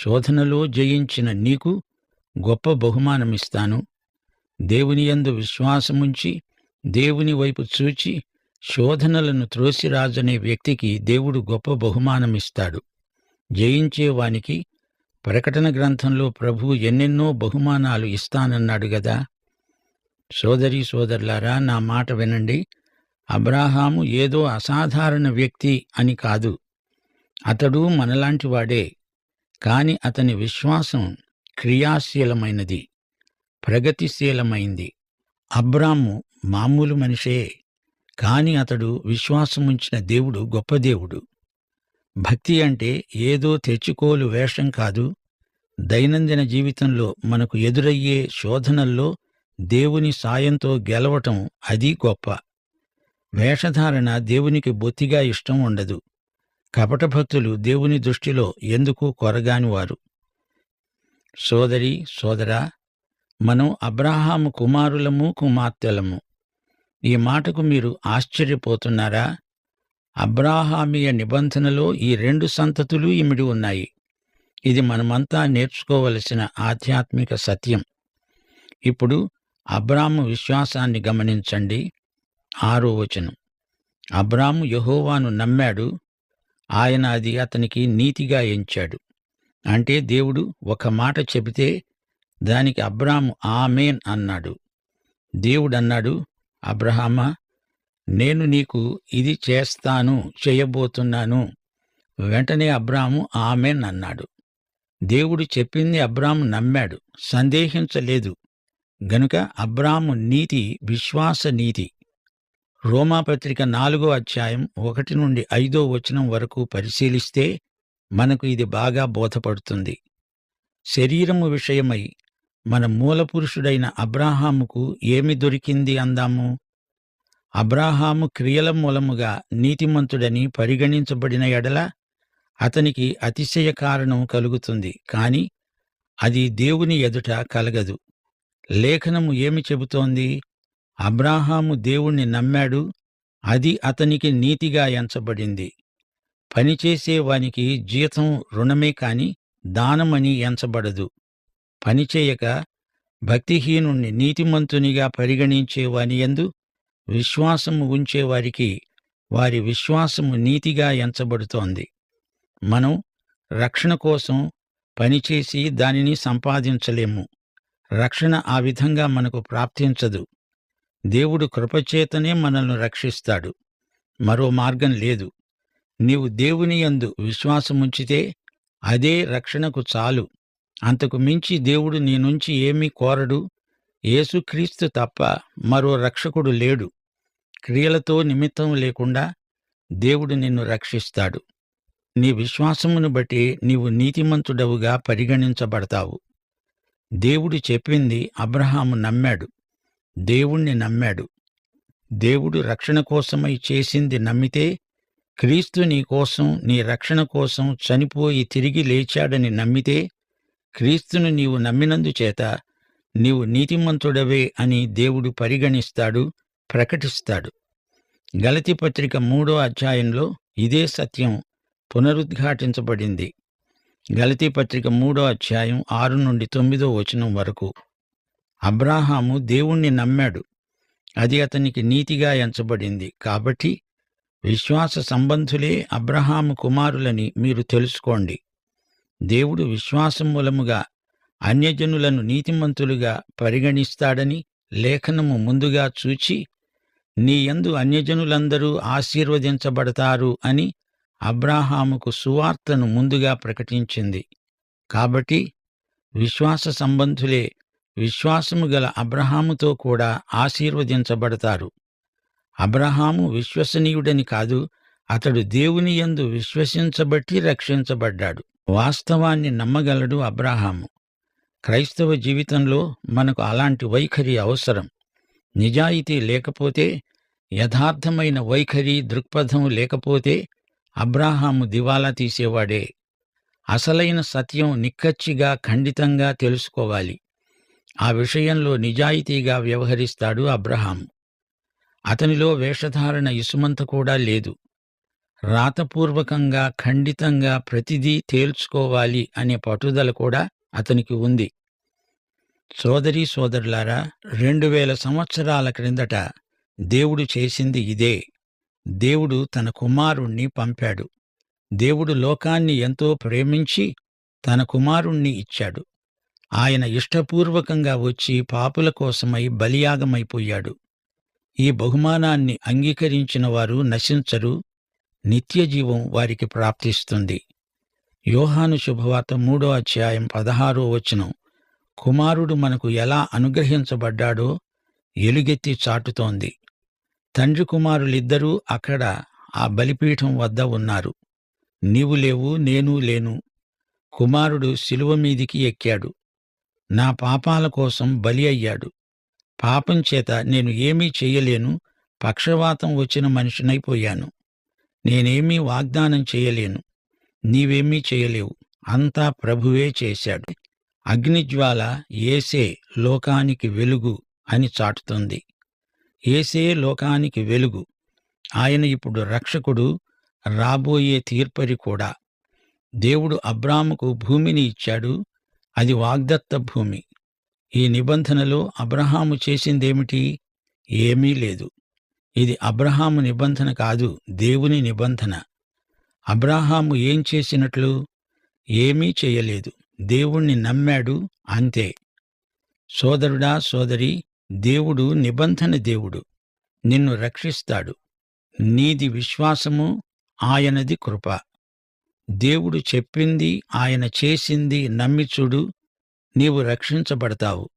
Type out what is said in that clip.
శోధనలో జయించిన నీకు గొప్ప బహుమానమిస్తాను. దేవుని యందు విశ్వాసముంచి దేవుని వైపు చూచి శోధనలను త్రోసిరాజనే వ్యక్తికి దేవుడు గొప్ప బహుమానమిస్తాడు. జయించేవానికి ప్రకటన గ్రంథంలో ప్రభు ఎన్నెన్నో బహుమానాలు ఇస్తానన్నాడు గదా. సోదరి సోదరులారా నా మాట వినండి. అబ్రాహాము ఏదో అసాధారణ వ్యక్తి అని కాదు. అతడు మనలాంటివాడే కాని అతని విశ్వాసం క్రియాశీలమైనది ప్రగతిశీలమైంది. అబ్రాము మామూలు మనిషే కాని అతడు విశ్వాసముంచిన దేవుడు గొప్ప దేవుడు. భక్తి అంటే ఏదో తెచ్చుకోలు వేషం కాదు. దైనందిన జీవితంలో మనకు ఎదురయ్యే శోధనల్లో దేవుని సాయంతో గెలవటం అది గొప్ప. వేషధారణ దేవునికి బొత్తిగా ఇష్టం ఉండదు. కపటభక్తులు దేవుని దృష్టిలో ఎందుకు కొరగానివారు? సోదరి సోదరా మనం అబ్రాహాము కుమారులము కుమార్తెలము. ఈ మాటకు మీరు ఆశ్చర్యపోతున్నారా? అబ్రాహామీయ నిబంధనలో ఈ రెండు సంతతులు ఇమిడి ఉన్నాయి. ఇది మనమంతా నేర్చుకోవలసిన ఆధ్యాత్మిక సత్యం. ఇప్పుడు అబ్రాము విశ్వాసాన్ని గమనించండి. ఆరో వచనం. అబ్రాము యహోవాను నమ్మాడు. ఆయన అది అతనికి నీతిగా ఎంచాడు. అంటే దేవుడు ఒక మాట చెబితే దానికి అబ్రాము ఆమెన్ అన్నాడు. దేవుడన్నాడు అబ్రహామా నేను నీకు ఇది చేస్తాను చేయబోతున్నాను. వెంటనే అబ్రాము ఆమెన్ అన్నాడు. దేవుడు చెప్పింది అబ్రాము నమ్మాడు. సందేహించలేదు. గనుక అబ్రాము నీతి విశ్వాస నీతి. రోమాపత్రిక నాలుగో అధ్యాయం ఒకటి నుండి ఐదో వచనం వరకు పరిశీలిస్తే మనకు ఇది బాగా బోధపడుతుంది. శరీరము విషయమై మన మూలపురుషుడైన అబ్రాహాముకు ఏమి దొరికింది అందాము? అబ్రాహాము క్రియల మూలముగా నీతిమంతుడని పరిగణించబడిన ఎడల అతనికి అతిశయ కారణం కలుగుతుంది కాని అది దేవుని ఎదుట కలగదు. లేఖనము ఏమి చెబుతోంది? అబ్రాహాము దేవుణ్ణి నమ్మాడు అది అతనికి నీతిగా ఎంచబడింది. పనిచేసేవానికి జీతం రుణమే కాని దానమని ఎంచబడదు. పనిచేయక భక్తిహీనుణ్ణి నీతిమంతునిగా పరిగణించేవాని ఎందు యందు విశ్వాసము ఉంచేవారికి వారి విశ్వాసము నీతిగా ఎంచబడుతోంది. మనం రక్షణ కోసం పనిచేసి దానిని సంపాదించలేము. రక్షణ ఆ విధంగా మనకు ప్రాప్తించదు. దేవుడు కృపచేతనే మనల్ని రక్షిస్తాడు. మరో మార్గం లేదు. నీవు దేవుని యందు విశ్వాసముంచితే అదే రక్షణకు చాలు. అంతకు మించి దేవుడు నీ నుంచి ఏమీ కోరడు. యేసుక్రీస్తు తప్ప మరో రక్షకుడు లేడు. క్రియలతో నిమిత్తం లేకుండా దేవుడు నిన్ను రక్షిస్తాడు. నీ విశ్వాసమును బట్టి నీవు నీతిమంతుడవుగా పరిగణించబడతావు. దేవుడు చెప్పింది అబ్రహాము నమ్మాడు. దేవుణ్ణి నమ్మాడు. దేవుడు రక్షణ కోసమై చేసింది నమ్మితే క్రీస్తు నీ కోసం నీ రక్షణ కోసం చనిపోయి తిరిగి లేచాడని నమ్మితే క్రీస్తును నీవు నమ్మినందుచేత నీవు నీతిమంతుడవే అని దేవుడు పరిగణిస్తాడు ప్రకటిస్తాడు. గలతి పత్రిక మూడో అధ్యాయంలో ఇదే సత్యం పునరుద్ఘాటించబడింది. గలతీ పత్రిక మూడో అధ్యాయం ఆరు నుండి తొమ్మిదో వచనం వరకు. అబ్రాహాము దేవుణ్ణి నమ్మాడు. అది అతనికి నీతిగా ఎంచబడింది. కాబట్టి విశ్వాస సంబంధులే అబ్రహాము కుమారులని మీరు తెలుసుకోండి. దేవుడు విశ్వాసం మూలముగా అన్యజనులను నీతిమంతులుగా పరిగణిస్తాడని లేఖనము ముందుగా చూచి నీయందు అన్యజనులందరూ ఆశీర్వదించబడతారు అని అబ్రాహాముకు సువార్తను ముందుగా ప్రకటించింది. కాబట్టి విశ్వాస సంబంధులే విశ్వాసము గల అబ్రహాముతో కూడా ఆశీర్వదించబడతారు. అబ్రహాము విశ్వసనీయుడని కాదు అతడు దేవుని యందు విశ్వసించబట్టి రక్షించబడ్డాడు. వాస్తవాన్ని నమ్మగలడు అబ్రహాము. క్రైస్తవ జీవితంలో మనకు అలాంటి వైఖరి అవసరం. నిజాయితీ లేకపోతే యథార్థమైన వైఖరి దృక్పథం లేకపోతే అబ్రాహాము దివాలా తీసేవాడే. అసలైన సత్యం నిక్కచ్చిగా ఖండితంగా తెలుసుకోవాలి. ఆ విషయంలో నిజాయితీగా వ్యవహరిస్తాడు అబ్రహాము అతనిలో వేషధారణ ఇసుమంత కూడా లేదు. రాతపూర్వకంగా ఖండితంగా ప్రతిదీ తేల్చుకోవాలి అనే పట్టుదల కూడా అతనికి ఉంది. సోదరీ సోదరులారా రెండు వేల సంవత్సరాల క్రిందట దేవుడు చేసింది ఇదే. దేవుడు తన కుమారుణ్ణి పంపాడు. దేవుడు లోకాన్ని ఎంతో ప్రేమించి తన కుమారుణ్ణి ఇచ్చాడు. ఆయన ఇష్టపూర్వకంగా వచ్చి పాపుల కోసమై బలియాగమైపోయాడు. ఈ బహుమానాన్ని అంగీకరించిన వారు నశించరు నిత్యజీవం వారికి ప్రాప్తిస్తుంది. యోహాను శుభవార్త మూడో అధ్యాయం పదహారో వచనం. కుమారుడు మనకు ఎలా అనుగ్రహించబడ్డాడో ఎలుగెత్తి చాటుతోంది. తండ్రి కుమారులిద్దరూ అక్కడ ఆ బలిపీఠం వద్ద ఉన్నారు. నీవు లేవు నేను లేను. కుమారుడు శిలువ మీదికి ఎక్కాడు. నా పాపాల కోసం బలి అయ్యాడు. పాపం చేత నేను ఏమీ చెయ్యలేను పక్షవాతం వచ్చిన మనిషినైపోయాను. నేనేమీ వాగ్దానం చేయలేను. నీవేమీ చేయలేవు. అంతా ప్రభువే చేశాడు. అగ్నిజ్వాల ఏసే లోకానికి వెలుగు అని చాటుతుంది. ఏసే లోకానికి వెలుగు. ఆయన ఇప్పుడు రక్షకుడు రాబోయే తీర్పరి కూడా. దేవుడు అబ్రాముకు భూమిని ఇచ్చాడు. అది వాగ్దత్త భూమి. ఈ నిబంధనలో అబ్రహాము చేసిందేమిటి? ఏమీ లేదు. ఇది అబ్రహాము నిబంధన కాదు దేవుని నిబంధన. అబ్రహాము ఏం చేసినట్లు? ఏమీ చేయలేదు. దేవుణ్ణి నమ్మాడు అంతే. సోదరుడా సోదరి దేవుడు నిబంధన దేవుడు. నిన్ను రక్షిస్తాడు. నీది విశ్వాసము ఆయనది కృప. దేవుడు చెప్పింది ఆయన చేసింది నమ్మి చూడు నీవు రక్షించబడతావు.